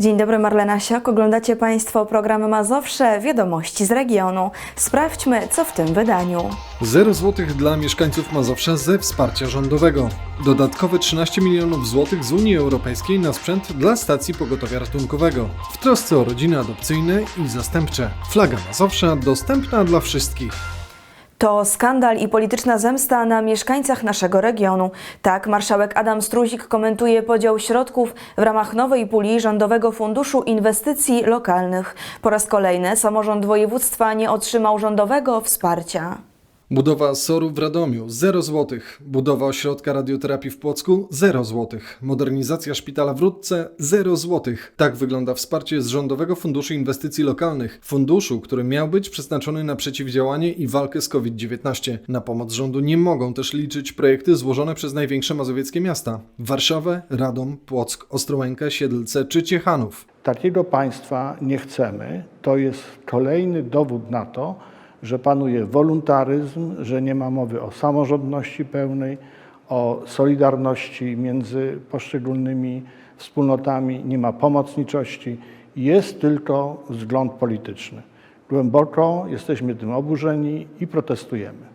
Dzień dobry, Marlena Siak. Oglądacie Państwo program Mazowsze Wiadomości z regionu. Sprawdźmy, co w tym wydaniu. 0 zł dla mieszkańców Mazowsza ze wsparcia rządowego. Dodatkowe 13 milionów złotych z Unii Europejskiej na sprzęt dla stacji pogotowia ratunkowego. W trosce o rodziny adopcyjne i zastępcze. Flaga Mazowsza dostępna dla wszystkich. To skandal i polityczna zemsta na mieszkańcach naszego regionu. Tak marszałek Adam Struzik komentuje podział środków w ramach nowej puli Rządowego Funduszu Inwestycji Lokalnych. Po raz kolejny samorząd województwa nie otrzymał rządowego wsparcia. Budowa SOR-u w Radomiu 0 zł. Budowa ośrodka radioterapii w Płocku 0 zł. Modernizacja szpitala w Rudce 0 zł. Tak wygląda wsparcie z Rządowego Funduszu Inwestycji Lokalnych. Funduszu, który miał być przeznaczony na przeciwdziałanie i walkę z COVID-19. Na pomoc rządu nie mogą też liczyć projekty złożone przez największe mazowieckie miasta: Warszawę, Radom, Płock, Ostrołękę, Siedlce czy Ciechanów. Takiego państwa nie chcemy. To jest kolejny dowód na to, że panuje woluntaryzm, że nie ma mowy o samorządności pełnej, o solidarności między poszczególnymi wspólnotami, nie ma pomocniczości. Jest tylko wzgląd polityczny. Głęboko jesteśmy tym oburzeni i protestujemy.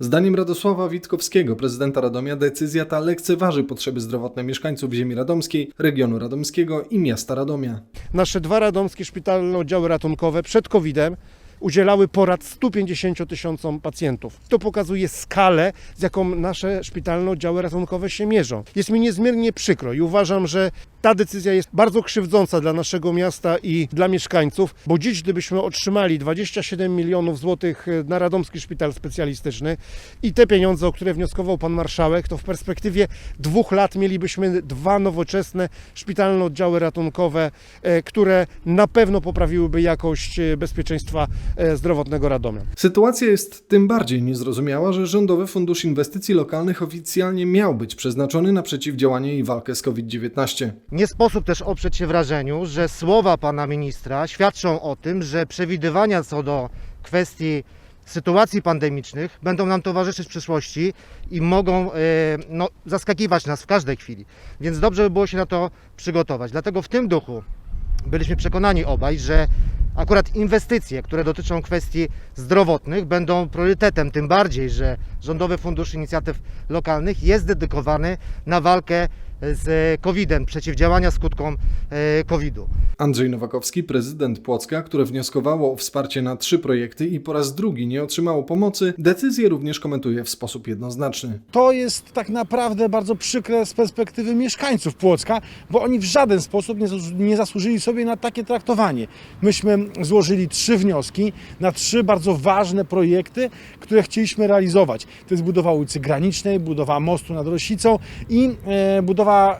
Zdaniem Radosława Witkowskiego, prezydenta Radomia, decyzja ta lekceważy potrzeby zdrowotne mieszkańców ziemi radomskiej, regionu radomskiego i miasta Radomia. Nasze dwa radomskie szpitalne oddziały ratunkowe przed COVID-em udzielały porad 150 tysiącom pacjentów. To pokazuje skalę, z jaką nasze szpitalne oddziały ratunkowe się mierzą. Jest mi niezmiernie przykro i uważam, że ta decyzja jest bardzo krzywdząca dla naszego miasta i dla mieszkańców, bo dziś gdybyśmy otrzymali 27 milionów złotych na Radomski Szpital Specjalistyczny i te pieniądze, o które wnioskował pan marszałek, to w perspektywie dwóch lat mielibyśmy dwa nowoczesne szpitalne oddziały ratunkowe, e, które na pewno poprawiłyby jakość e, bezpieczeństwa e, zdrowotnego Radomia. Sytuacja jest tym bardziej niezrozumiała, że Rządowy Fundusz Inwestycji Lokalnych oficjalnie miał być przeznaczony na przeciwdziałanie i walkę z COVID-19. Nie sposób też oprzeć się wrażeniu, że słowa pana ministra świadczą o tym, że przewidywania co do kwestii sytuacji pandemicznych będą nam towarzyszyć w przyszłości i mogą e, no, zaskakiwać nas w każdej chwili. Więc dobrze by było się na to przygotować. Dlatego w tym duchu byliśmy przekonani obaj, że akurat inwestycje, które dotyczą kwestii zdrowotnych, będą priorytetem, tym bardziej, że Rządowy Fundusz Inicjatyw Lokalnych jest dedykowany na walkę z COVID-em, przeciwdziałania skutkom e, COVID-u. Andrzej Nowakowski, prezydent Płocka, które wnioskowało o wsparcie na trzy projekty i po raz drugi nie otrzymało pomocy, decyzję również komentuje w sposób jednoznaczny. To jest tak naprawdę bardzo przykre z perspektywy mieszkańców Płocka, bo oni w żaden sposób nie, zas- nie zasłużyli sobie na takie traktowanie. Myśmy złożyli trzy wnioski na trzy bardzo ważne projekty, które chcieliśmy realizować. To jest budowa ulicy Granicznej, budowa mostu nad Rosicą i e, budowa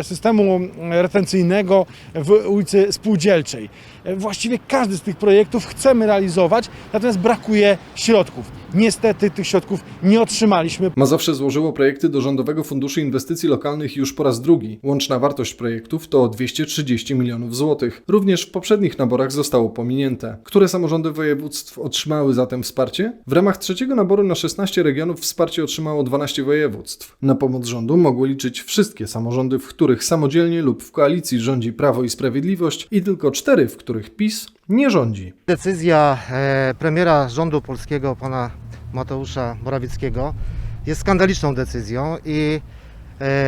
e, systemu retencyjnego w ulicy Spółdzielczej. E, Właściwie każdy z tych projektów chcemy realizować, natomiast brakuje środków. Niestety tych środków nie otrzymaliśmy. Mazowsze złożyło projekty do Rządowego Funduszu Inwestycji Lokalnych już po raz drugi. Łączna wartość projektów to 230 milionów złotych. Również w poprzednich naborach zostało pominięte. Które samorządy województw otrzymały zatem wsparcie? W ramach trzeciego naboru na 16 regionów wsparcie otrzymało 12 województw. Na pomoc rządu mogły liczyć wszystkie samorządy, w których samodzielnie lub w koalicji rządzi Prawo i Sprawiedliwość i tylko cztery, w których PiS nie rządzi. Decyzja e, premiera rządu polskiego, pana Mateusza Morawieckiego, jest skandaliczną decyzją i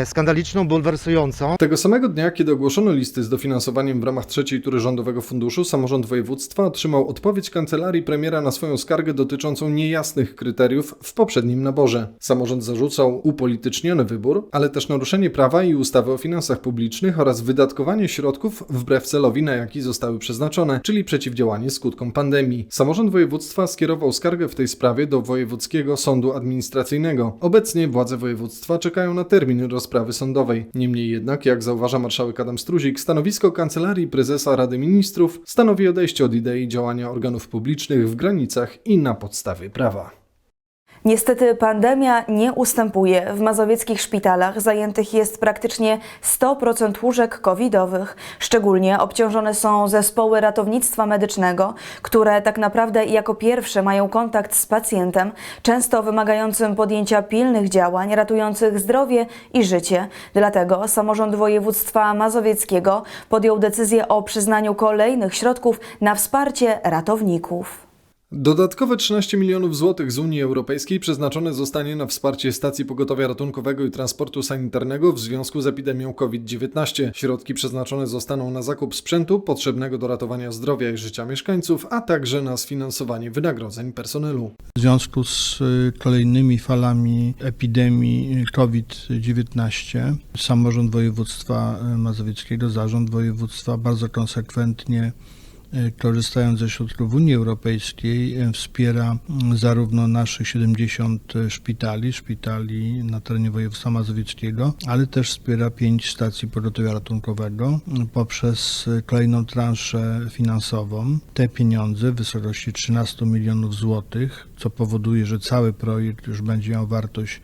skandaliczną, bulwersującą. Tego samego dnia, kiedy ogłoszono listy z dofinansowaniem w ramach trzeciej tury Rządowego Funduszu, samorząd województwa otrzymał odpowiedź kancelarii premiera na swoją skargę dotyczącą niejasnych kryteriów w poprzednim naborze. Samorząd zarzucał upolityczniony wybór, ale też naruszenie prawa i ustawy o finansach publicznych oraz wydatkowanie środków wbrew celowi, na jaki zostały przeznaczone, czyli przeciwdziałanie skutkom pandemii. Samorząd województwa skierował skargę w tej sprawie do Wojewódzkiego Sądu Administracyjnego. Obecnie władze województwa czekają na termin rozprawy sądowej. Niemniej jednak, jak zauważa marszałek Adam Struzik, stanowisko Kancelarii Prezesa Rady Ministrów stanowi odejście od idei działania organów publicznych w granicach i na podstawie prawa. Niestety pandemia nie ustępuje. W mazowieckich szpitalach zajętych jest praktycznie 100% łóżek covidowych. Szczególnie obciążone są zespoły ratownictwa medycznego, które tak naprawdę jako pierwsze mają kontakt z pacjentem, często wymagającym podjęcia pilnych działań ratujących zdrowie i życie. Dlatego samorząd województwa mazowieckiego podjął decyzję o przyznaniu kolejnych środków na wsparcie ratowników. Dodatkowe 13 milionów złotych z Unii Europejskiej przeznaczone zostanie na wsparcie stacji pogotowia ratunkowego i transportu sanitarnego w związku z epidemią COVID-19. Środki przeznaczone zostaną na zakup sprzętu potrzebnego do ratowania zdrowia i życia mieszkańców, a także na sfinansowanie wynagrodzeń personelu. W związku z y, kolejnymi falami epidemii COVID-19 samorząd województwa y, mazowieckiego, zarząd województwa bardzo konsekwentnie y, korzystając ze środków Unii Europejskiej y, wspiera y, zarówno naszych 70 szpitali, szpitali na terenie województwa mazowieckiego, ale też wspiera 5 stacji pogotowia ratunkowego y, poprzez kolejną transzę finansową. Te pieniądze w wysokości 13 milionów złotych, co powoduje, że cały projekt już będzie miał wartość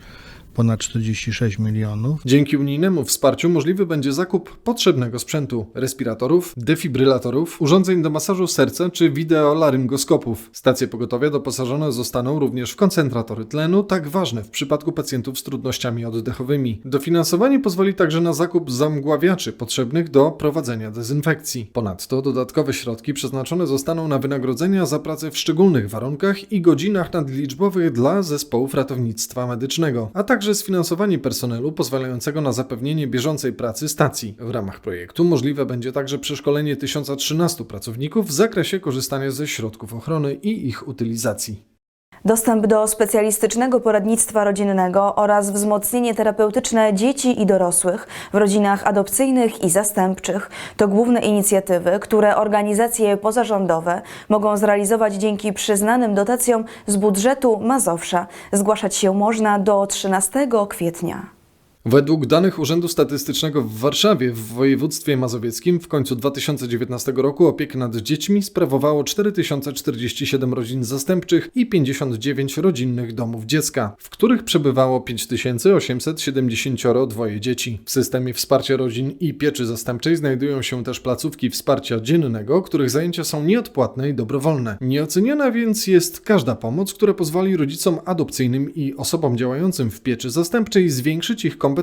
ponad 46 milionów. Dzięki unijnemu wsparciu możliwy będzie zakup potrzebnego sprzętu: respiratorów, defibrylatorów, urządzeń do masażu serca czy wideolaryngoskopów. Stacje pogotowia doposażone zostaną również w koncentratory tlenu, tak ważne w przypadku pacjentów z trudnościami oddechowymi. Dofinansowanie pozwoli także na zakup zamgławiaczy potrzebnych do prowadzenia dezynfekcji. Ponadto dodatkowe środki przeznaczone zostaną na wynagrodzenia za pracę w szczególnych warunkach i godzinach nadliczbowych dla zespołów ratownictwa medycznego, a także sfinansowanie personelu pozwalającego na zapewnienie bieżącej pracy stacji. W ramach projektu możliwe będzie także przeszkolenie 1013 pracowników w zakresie korzystania ze środków ochrony i ich utylizacji. Dostęp do specjalistycznego poradnictwa rodzinnego oraz wzmocnienie terapeutyczne dzieci i dorosłych w rodzinach adopcyjnych i zastępczych to główne inicjatywy, które organizacje pozarządowe mogą zrealizować dzięki przyznanym dotacjom z budżetu Mazowsza. Zgłaszać się można do 13 kwietnia. Według danych Urzędu Statystycznego w Warszawie w województwie mazowieckim w końcu 2019 roku opiekę nad dziećmi sprawowało 4047 rodzin zastępczych i 59 rodzinnych domów dziecka, w których przebywało 5872 dzieci. W systemie wsparcia rodzin i pieczy zastępczej znajdują się też placówki wsparcia dziennego, których zajęcia są nieodpłatne i dobrowolne. Nieoceniana więc jest każda pomoc, która pozwoli rodzicom adopcyjnym i osobom działającym w pieczy zastępczej zwiększyć ich kompetencje.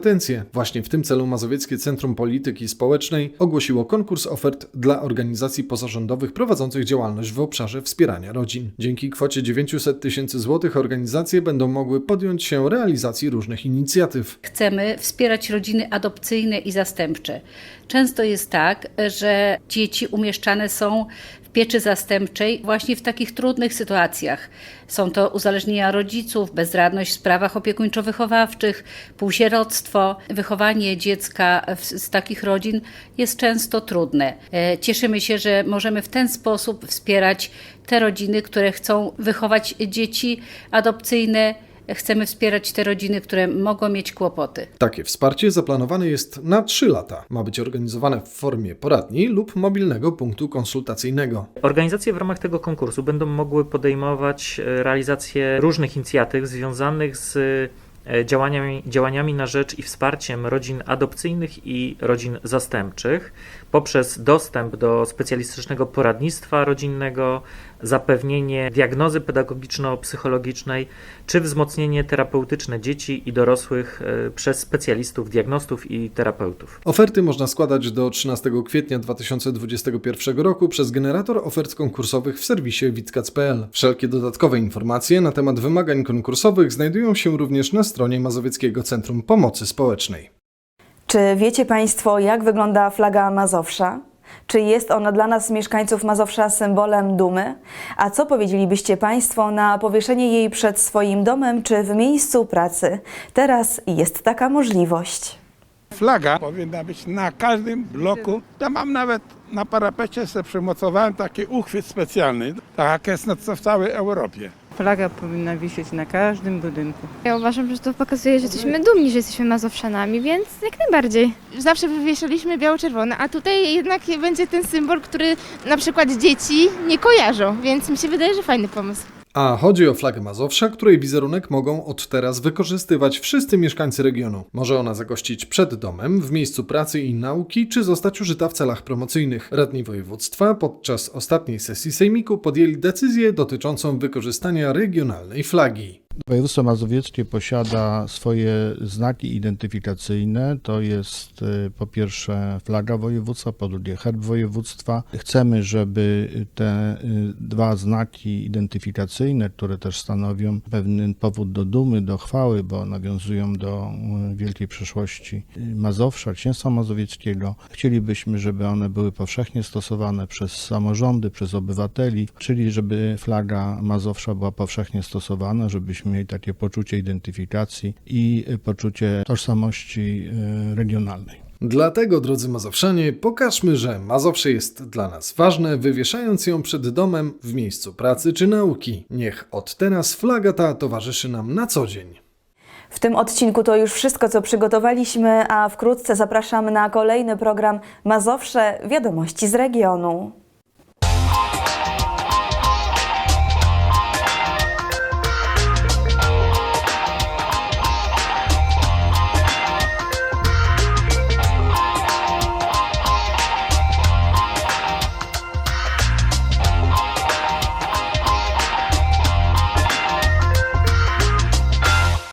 Właśnie w tym celu Mazowieckie Centrum Polityki Społecznej ogłosiło konkurs ofert dla organizacji pozarządowych prowadzących działalność w obszarze wspierania rodzin. Dzięki kwocie 900 tysięcy złotych organizacje będą mogły podjąć się realizacji różnych inicjatyw. Chcemy wspierać rodziny adopcyjne i zastępcze. Często jest tak, że dzieci umieszczane są pieczy zastępczej właśnie w takich trudnych sytuacjach. Są to uzależnienia rodziców, bezradność w sprawach opiekuńczo-wychowawczych, półsieroctwo. Wychowanie dziecka z takich rodzin jest często trudne. E, Cieszymy się, że możemy w ten sposób wspierać te rodziny, które chcą wychować dzieci adopcyjne. Chcemy wspierać te rodziny, które mogą mieć kłopoty. Takie wsparcie zaplanowane jest na 3 lata. Ma być organizowane w formie poradni lub mobilnego punktu konsultacyjnego. Organizacje w ramach tego konkursu będą mogły podejmować e, realizację różnych inicjatyw związanych z e, działaniami, działaniami na rzecz i wsparciem rodzin adopcyjnych i rodzin zastępczych poprzez dostęp do specjalistycznego poradnictwa rodzinnego, zapewnienie diagnozy pedagogiczno-psychologicznej czy wzmocnienie terapeutyczne dzieci i dorosłych e, przez specjalistów, diagnostów i terapeutów. Oferty można składać do 13 kwietnia 2021 roku przez generator ofert konkursowych w serwisie witkac.pl. Wszelkie dodatkowe informacje na temat wymagań konkursowych znajdują się również na stronie Mazowieckiego Centrum Pomocy Społecznej. Czy wiecie Państwo, jak wygląda flaga Mazowsza? Czy jest ona dla nas, mieszkańców Mazowsza, symbolem dumy? A co powiedzielibyście Państwo na powieszenie jej przed swoim domem czy w miejscu pracy? Teraz jest taka możliwość. Flaga powinna być na każdym bloku. Ja mam nawet na parapecie sobie przymocowałem taki uchwyt specjalny, tak jak jest na- w całej Europie. Flaga powinna wisieć na każdym budynku. Ja uważam, że to pokazuje, że jesteśmy dumni, że jesteśmy Mazowszanami, więc jak najbardziej. Zawsze wywieszaliśmy biało-czerwone, a tutaj jednak będzie ten symbol, który na przykład dzieci nie kojarzą, więc mi się wydaje, że fajny pomysł. A chodzi o flagę Mazowsza, której wizerunek mogą od teraz wykorzystywać wszyscy mieszkańcy regionu. Może ona zagościć przed domem, w miejscu pracy i nauki, czy zostać użyta w celach promocyjnych. Radni województwa podczas ostatniej sesji sejmiku podjęli decyzję dotyczącą wykorzystania regionalnej flagi. Województwo mazowieckie posiada swoje znaki identyfikacyjne. To jest y, po pierwsze flaga województwa, po drugie herb województwa. Chcemy, żeby te y, dwa znaki identyfikacyjne, które też stanowią pewien powód do dumy, do chwały, bo nawiązują do y, wielkiej przeszłości Mazowsza, Księstwa Mazowieckiego, chcielibyśmy, żeby one były powszechnie stosowane przez samorządy, przez obywateli, czyli żeby flaga Mazowsza była powszechnie stosowana, żebyśmy mieli takie poczucie identyfikacji i y, poczucie tożsamości y, regionalnej. Dlatego, drodzy Mazowszanie, pokażmy, że Mazowsze jest dla nas ważne, wywieszając ją przed domem, w miejscu pracy czy nauki. Niech od teraz flaga ta towarzyszy nam na co dzień. W tym odcinku to już wszystko, co przygotowaliśmy, a wkrótce zapraszamy na kolejny program Mazowsze Wiadomości z regionu.